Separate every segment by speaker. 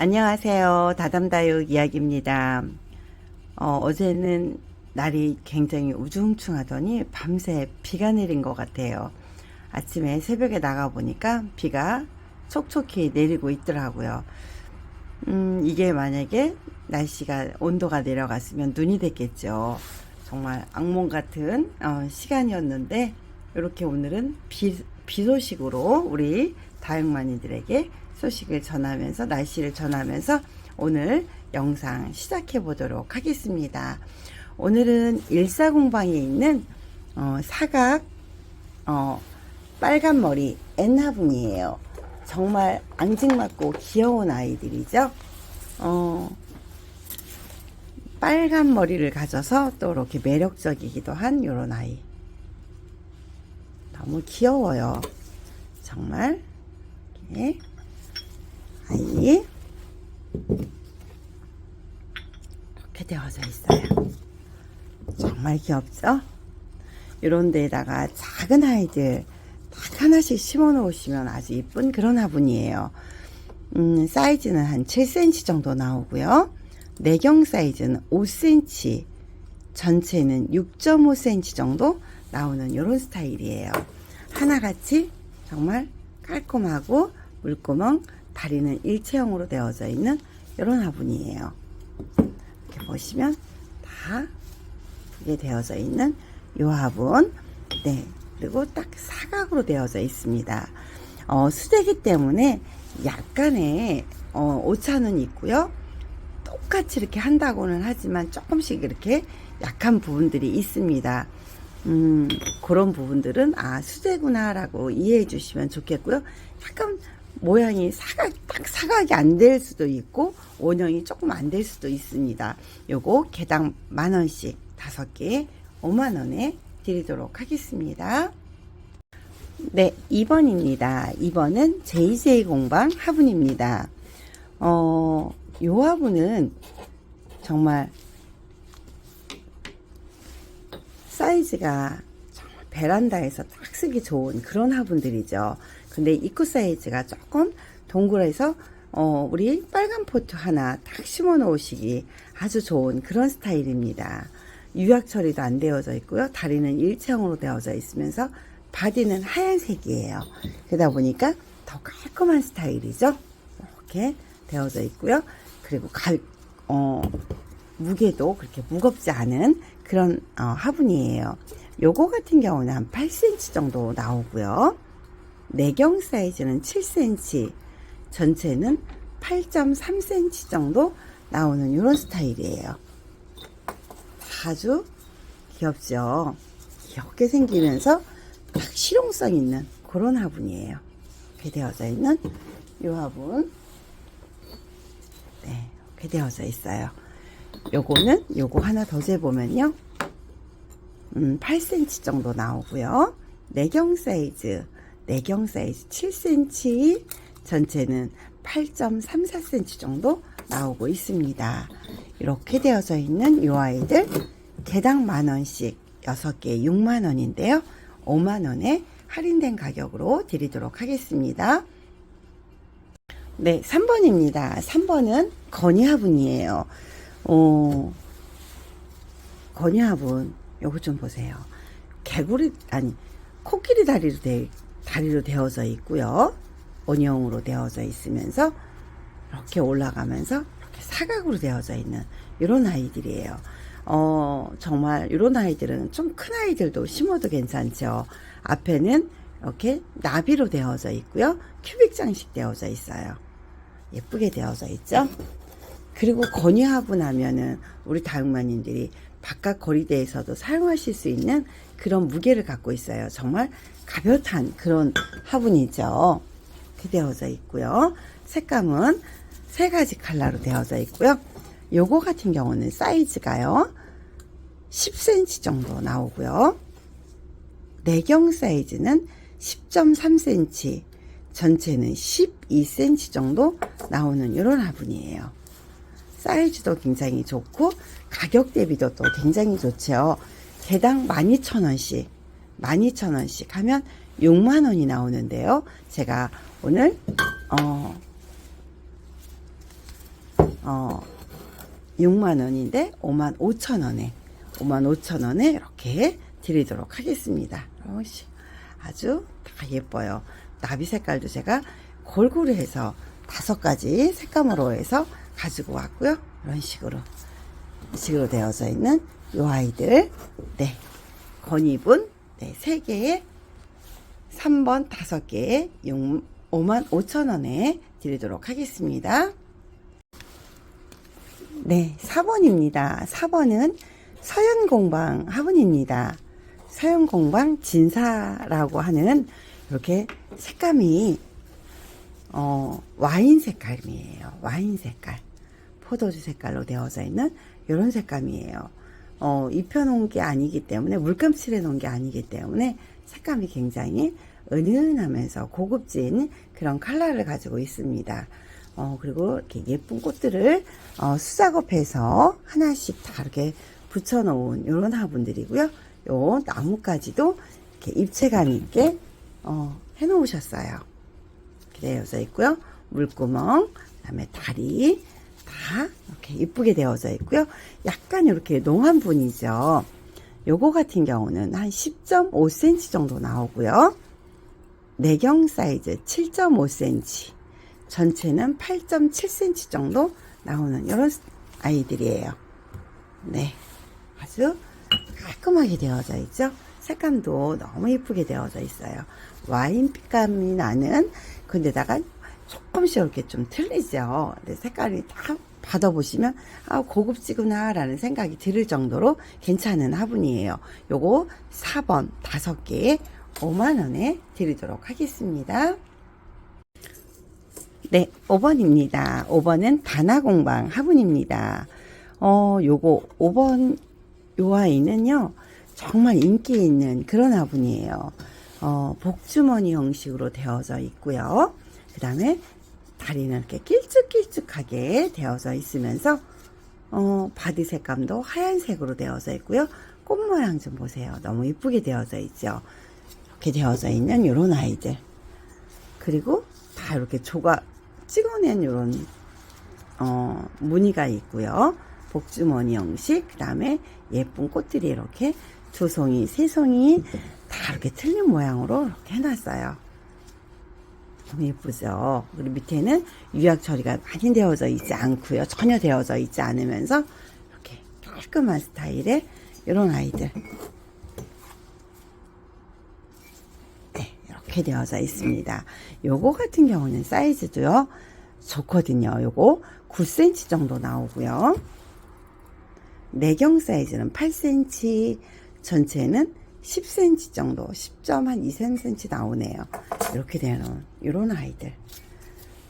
Speaker 1: 안녕하세요. 다담다육 이야기입니다. 어, 어제는 날이 굉장히 우중충하더니 밤새 비가 내린 것 같아요. 아침에 새벽에 나가보니까 비가 촉촉히 내리고 있더라고요. 음, 이게 만약에 날씨가 온도가 내려갔으면 눈이 됐겠죠. 정말 악몽 같은 어, 시간이었는데 이렇게 오늘은 비, 비 소식으로 우리 다육마니들에게 소식을 전하면서 날씨를 전하면서 오늘 영상 시작해 보도록 하겠습니다. 오늘은 일사공방에 있는 어, 사각 어, 빨간 머리 엔화분이에요. 정말 앙증맞고 귀여운 아이들이죠. 어, 빨간 머리를 가져서 또 이렇게 매력적이기도 한 이런 아이. 너무 귀여워요. 정말. 이렇게 아이. 이렇게 되어져 있어요. 정말 귀엽죠? 이런 데다가 작은 아이들 딱 하나씩 심어 놓으시면 아주 이쁜 그런 화분이에요. 음, 사이즈는 한 7cm 정도 나오고요. 내경 사이즈는 5cm, 전체는 6.5cm 정도 나오는 이런 스타일이에요. 하나같이 정말 깔끔하고 물구멍, 다리는 일체형으로 되어져 있는 이런 화분이에요. 이렇게 보시면 다 이게 되어져 있는 이 화분. 네. 그리고 딱 사각으로 되어져 있습니다. 어, 수제기 때문에 약간의 어, 오차는 있고요. 똑같이 이렇게 한다고는 하지만 조금씩 이렇게 약한 부분들이 있습니다. 음, 그런 부분들은 아 수제구나라고 이해해 주시면 좋겠고요. 약간 모양이 사각 딱 사각이 안 될 수도 있고 원형이 조금 안 될 수도 있습니다. 요거 개당 만 원씩 다섯 개 5만 원에 드리도록 하겠습니다. 네, 2번입니다. 2번은 JJ 공방 화분입니다. 어, 요 화분은 정말 사이즈가 정말 베란다에서 딱 쓰기 좋은 그런 화분들이죠. 근데 입구 사이즈가 조금 동그래서 어, 우리 빨간 포트 하나 딱 심어 놓으시기 아주 좋은 그런 스타일입니다. 유약 처리도 안 되어져 있고요. 다리는 일체형으로 되어져 있으면서 바디는 하얀색이에요. 그러다 보니까 더 깔끔한 스타일이죠. 이렇게 되어져 있고요. 그리고 갈, 어, 무게도 그렇게 무겁지 않은 그런 어, 화분이에요. 요거 같은 경우는 한 8cm 정도 나오고요. 내경 사이즈는 7cm, 전체는 8.3cm 정도 나오는 이런 스타일이에요. 아주 귀엽죠? 귀엽게 생기면서 딱 실용성 있는 그런 화분이에요. 이렇게 되어져 있는 이 화분. 네, 이렇게 되어져 있어요. 요거는 요거 하나 더 재보면요. 음, 8cm 정도 나오고요. 내경 사이즈, 내경 사이즈 7cm, 전체는 8.34cm 정도 나오고 있습니다. 이렇게 되어져 있는 이 아이들 개당 만원씩 6개 6만원인데요. 5만원에 할인된 가격으로 드리도록 하겠습니다. 네, 3번입니다. 3번은 건의화분이에요. 어, 건의화분, 요거 좀 보세요. 개구리, 아니, 코끼리 다리로 되, 다리로 되어져 있고요. 원형으로 되어져 있으면서, 이렇게 올라가면서, 이렇게 사각으로 되어져 있는, 이런 아이들이에요. 어, 정말, 이런 아이들은 좀 큰 아이들도 심어도 괜찮죠. 앞에는 이렇게 나비로 되어져 있고요. 큐빅 장식 되어져 있어요. 예쁘게 되어져 있죠. 그리고 건의하고 나면은 우리 다육마님들이 바깥 거리대에서도 사용하실 수 있는 그런 무게를 갖고 있어요. 정말 가볍한 그런 화분이죠. 이렇게 되어져 있고요. 색감은 세 가지 컬러로 되어져 있고요. 요거 같은 경우는 사이즈가요. 10cm 정도 나오고요. 내경 사이즈는 10.3cm, 전체는 12cm 정도 나오는 이런 화분이에요. 사이즈도 굉장히 좋고 가격 대비도 또 굉장히 좋죠. 개당 12,000원씩 12,000원씩 하면 6만 원이 나오는데요. 제가 오늘 어, 어 6만 원인데 5만 5천 원에 5만 5천 원에 이렇게 드리도록 하겠습니다. 아주 다 예뻐요. 나비 색깔도 제가 골고루 해서 다섯 가지 색감으로 해서 가지고 왔고요. 이런 식으로 식으로 되어져 있는 이 아이들 네 건입은 네, 3개에 3번 5개에 6, 5만 5천 원에 드리도록 하겠습니다. 네, 4번입니다. 4번은 서현공방 화분입니다. 서현공방 진사라고 하는 이렇게 색감이 어, 와인 색감이에요. 와인 색깔. 포도주 색깔로 되어져 있는 이런 색감이에요. 어, 입혀놓은 게 아니기 때문에 물감 칠해놓은 게 아니기 때문에 색감이 굉장히 은은하면서 고급진 그런 컬러를 가지고 있습니다. 어, 그리고 이렇게 예쁜 꽃들을 어, 수작업해서 하나씩 다 이렇게 붙여놓은 이런 화분들이고요. 요 나무까지도 이렇게 입체감 있게 어, 해놓으셨어요. 되어져 있고요. 물구멍, 그다음에 다리 다 이렇게 이쁘게 되어져 있고요. 약간 이렇게 농한 분이죠. 요거 같은 경우는 한 10.5cm 정도 나오고요. 내경 사이즈 7.5cm, 전체는 8.7cm 정도 나오는 이런 아이들이에요. 네, 아주 깔끔하게 되어져 있죠. 색감도 너무 예쁘게 되어져 있어요. 와인빛감이 나는 근데다가 조금씩 이렇게 좀 틀리죠. 색깔이 다 받아보시면 아 고급지구나 라는 생각이 들을 정도로 괜찮은 화분이에요. 요거 4번 5개에 5만원에 드리도록 하겠습니다. 네, 5번입니다. 5번은 다나공방 화분입니다. 어, 요거 5번 요 아이는요, 정말 인기 있는 그런 화분이에요. 어, 복주머니 형식으로 되어져 있고요. 그 다음에 다리는 이렇게 길쭉길쭉하게 되어져 있으면서 어, 바디 색감도 하얀색으로 되어져 있고요. 꽃 모양 좀 보세요. 너무 이쁘게 되어져 있죠. 이렇게 되어져 있는 이런 아이들. 그리고 다 이렇게 조각 찍어낸 이런 어, 무늬가 있고요. 복주머니 형식, 그 다음에 예쁜 꽃들이 이렇게 두 송이, 세 송이 다 이렇게 틀린 모양으로 이렇게 해놨어요. 너무 예쁘죠? 그리고 밑에는 유약 처리가 많이 되어져 있지 않고요. 전혀 되어져 있지 않으면서 이렇게 깔끔한 스타일의 이런 아이들. 네, 이렇게 되어져 있습니다. 요거 같은 경우는 사이즈도요. 좋거든요. 요거 9cm 정도 나오고요. 내경 사이즈는 8cm, 전체는 10cm 정도, 10.2cm 나오네요. 이렇게 되는 이런 아이들.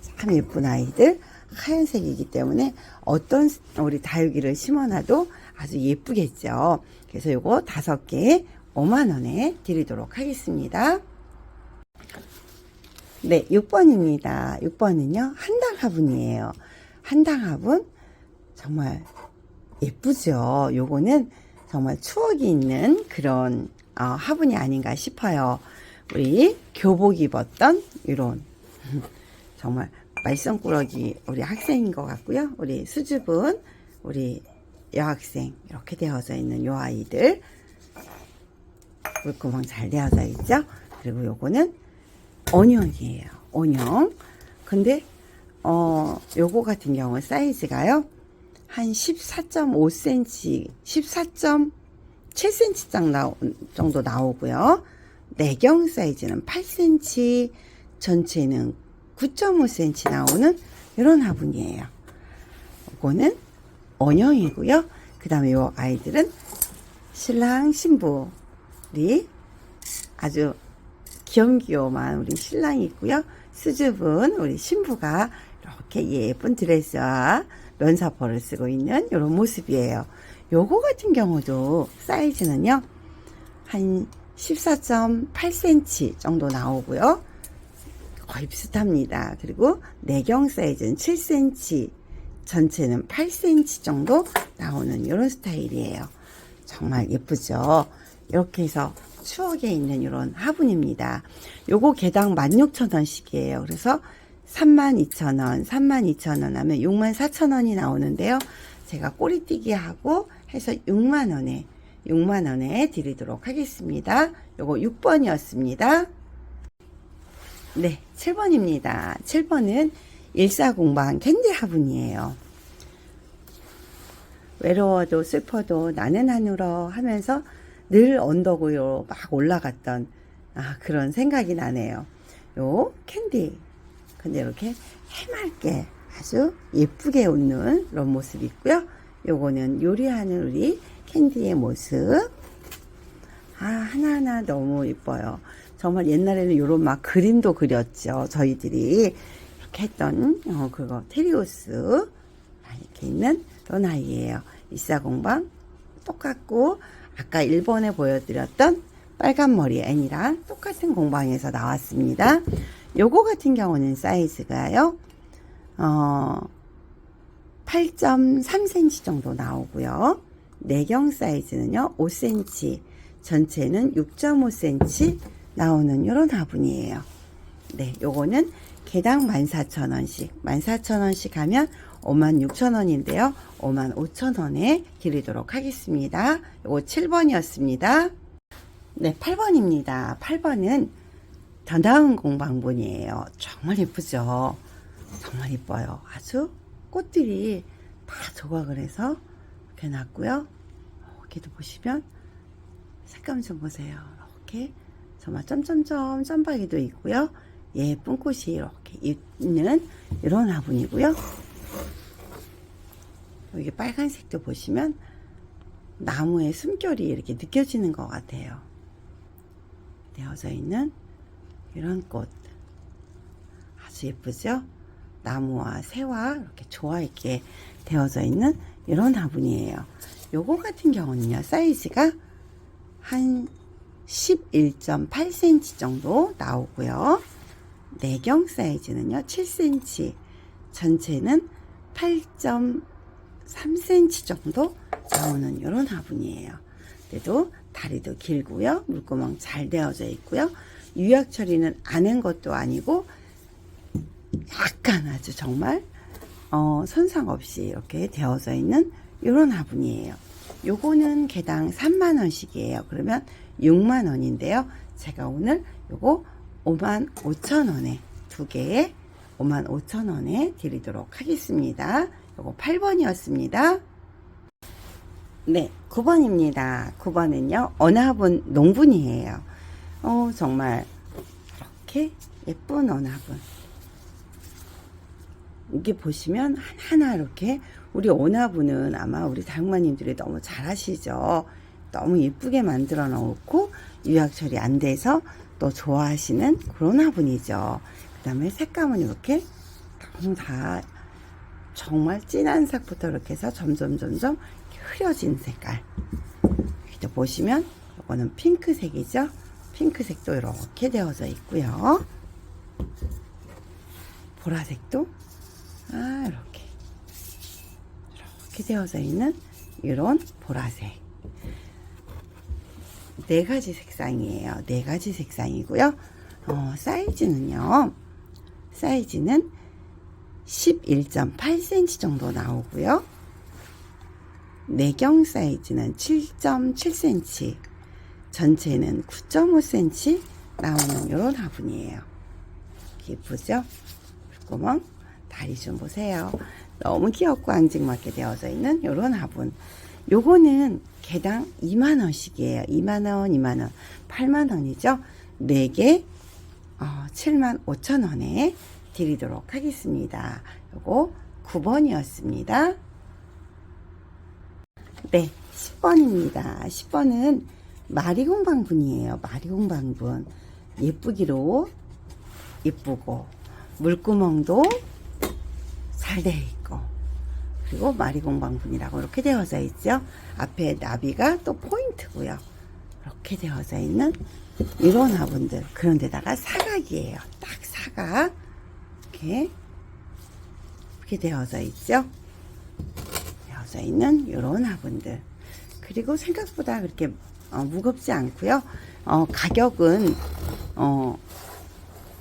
Speaker 1: 참 예쁜 아이들. 하얀색이기 때문에 어떤 우리 다육이를 심어놔도 아주 예쁘겠죠. 그래서 요거 다섯 개에 5만원에 드리도록 하겠습니다. 네, 6번입니다. 6번은요, 한당 화분이에요. 한당 화분, 정말 예쁘죠? 요거는 정말 추억이 있는 그런 어, 화분이 아닌가 싶어요. 우리 교복 입었던 이런 정말 말썽꾸러기 우리 학생인 것 같고요. 우리 수줍은 우리 여학생 이렇게 되어져 있는 요 아이들 물구멍 잘 되어져 있죠. 그리고 요거는 원형이에요. 원형. 근데 어 요거 같은 경우 사이즈가요. 한 14.5cm, 14.7cm 정도 나오고요. 내경 사이즈는 8cm, 전체는 9.5cm 나오는 이런 화분이에요. 이거는 원형이고요. 그 다음에 이 아이들은 신랑 신부리 아주 귀염귀염한 우리 신랑이 있고요. 수줍은 우리 신부가 이렇게 예쁜 드레스와 면사포를 쓰고 있는 이런 모습이에요. 요거 같은 경우도 사이즈는요. 한 14.8cm 정도 나오고요. 거의 비슷합니다. 그리고 내경 사이즈는 7cm, 전체는 8cm 정도 나오는 이런 스타일이에요. 정말 예쁘죠? 이렇게 해서 추억에 있는 이런 화분입니다. 요거 개당 16,000원씩이에요. 그래서 32,000원, 32,000원 하면 64,000원이 나오는데요. 제가 꼬리뛰기 하고 해서 6만원에, 6만원에 드리도록 하겠습니다. 요거 6번이었습니다. 네, 7번입니다. 7번은 일사공방 캔디 화분이에요. 외로워도 슬퍼도 나는 하늘어 하면서 늘 언덕 위로 막 올라갔던 아, 그런 생각이 나네요. 요 캔디. 근데 이렇게 해맑게 아주 예쁘게 웃는 그런 모습이 있고요. 요거는 요리하는 우리 캔디의 모습. 아, 하나하나 너무 예뻐요. 정말 옛날에는 요런 막 그림도 그렸죠. 저희들이 이렇게 했던 어, 그거 테리우스 이렇게 있는 그런 아이예요. 일사공방 똑같고 아까 1번에 보여드렸던 빨간 머리 애니랑 똑같은 공방에서 나왔습니다. 요거 같은 경우는 사이즈가요. 어 8.3cm 정도 나오고요. 내경 사이즈는요 5cm 전체는 6.5cm 나오는 이런 화분이에요. 네, 요거는 개당 14,000원씩 14,000원씩 하면 56,000원인데요. 55,000원에 드리도록 하겠습니다. 요거 7번이었습니다. 네, 8번입니다. 8번은 더 나은 공방분이에요. 정말 예쁘죠? 정말 예뻐요. 아주 꽃들이 다 조각을 해서 이렇게 놨고요. 여기도 보시면 색감 좀 보세요. 이렇게 정말 점점점 점박이도 있고요. 예쁜 꽃이 이렇게 있는 이런 화분이고요. 여기 빨간색도 보시면 나무의 숨결이 이렇게 느껴지는 것 같아요. 되어져 있는 이런 꽃 아주 예쁘죠? 나무와 새와 이렇게 조화 있게 되어져 있는 이런 화분이에요. 요거 같은 경우는요 사이즈가 한 11.8cm 정도 나오고요. 내경 사이즈는요 7cm 전체는 8.3cm 정도 나오는 이런 화분이에요. 그래도 다리도 길고요. 물구멍 잘 되어져 있고요. 유약 처리는 안 한 것도 아니고 약간 아주 정말 어, 손상 없이 이렇게 되어져 있는 이런 화분이에요. 요거는 개당 3만원씩이에요. 그러면 6만원인데요. 제가 오늘 요거 5만 5천원에 두 개에 5만 5천원에 드리도록 하겠습니다. 요거 8번이었습니다. 네, 9번입니다. 9번은요, 언화분 농분이에요. 어, 정말, 이렇게 예쁜 언화분. 이게 보시면 하나하나 이렇게, 우리 언화분은 아마 우리 다육마님들이 너무 잘 아시죠? 너무 예쁘게 만들어 놓고, 유약 처리 안 돼서 또 좋아하시는 그런 화분이죠. 그 다음에 색감은 이렇게 다 정말 진한 색부터 이렇게 해서 점점 점점 흐려진 색깔 여기도 보시면 이거는 핑크색이죠 핑크색도 이렇게 되어져 있고요. 보라색도 아 이렇게. 이렇게 되어져 있는 이런 보라색. 네 가지 색상이에요. 네 가지 색상이고요. 어, 사이즈는요. 사이즈는 11.8cm 정도 나오고요. 내경 사이즈는 7.7cm, 전체는 9.5cm 나오는 이런 화분이에요. 예쁘죠? 구멍 다리 좀 보세요. 너무 귀엽고 앙증맞게 되어져 있는 이런 화분. 요거는 개당 2만원씩이에요. 2만원, 2만원, 8만원이죠. 4개, 어, 7만 5천원에 드리도록 하겠습니다. 요거 9번이었습니다. 네, 10번입니다. 10번은 마리공방분이에요. 마리공방분. 예쁘기로 예쁘고 물구멍도 잘 되어 있고 그리고 마리공방분이라고 이렇게 되어져 있죠. 앞에 나비가 또 포인트고요. 이렇게 되어져 있는 이런 화분들. 그런데다가 사각이에요. 딱 사각. 이렇게 이렇게 되어져 있죠. 되어져 있는 이런 화분들. 그리고 생각보다 그렇게 어, 무겁지 않고요. 어, 가격은 어,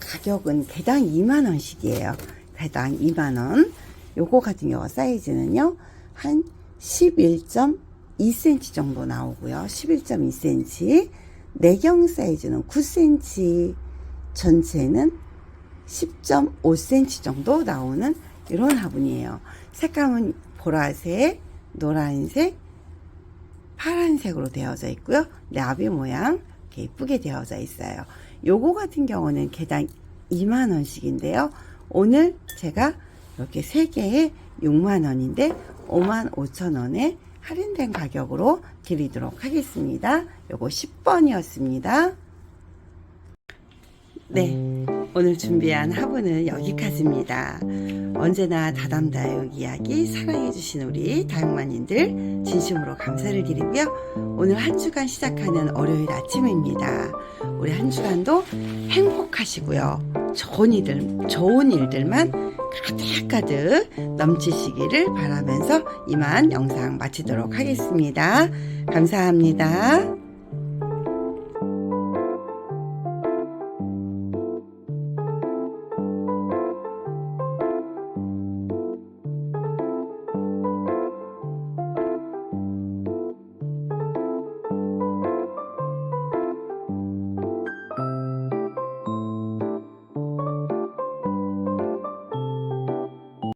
Speaker 1: 가격은 개당 2만 원씩이에요. 개당 2만 원. 요거 같은 경우 사이즈는요. 한 11.2cm 정도 나오고요. 11.2cm. 내경 사이즈는 9cm. 전체는 10.5cm 정도 나오는 이런 화분이에요. 색감은 보라색, 노란색, 파란색으로 되어져 있고요. 나비 모양 이렇게 예쁘게 되어져 있어요. 요거 같은 경우는 개당 2만 원씩인데요. 오늘 제가 이렇게 3개에 6만 원인데 5만 5천 원에 할인된 가격으로 드리도록 하겠습니다. 요거 10번이었습니다. 네. 오늘 준비한 화분은 여기까지입니다. 언제나 다담다육 이야기 사랑해주신 우리 다육마님들 진심으로 감사를 드리고요. 오늘 한 주간 시작하는 월요일 아침입니다. 우리 한 주간도 행복하시고요. 좋은 일들, 좋은 일들만 가득가득 넘치시기를 바라면서 이만 영상 마치도록 하겠습니다. 감사합니다.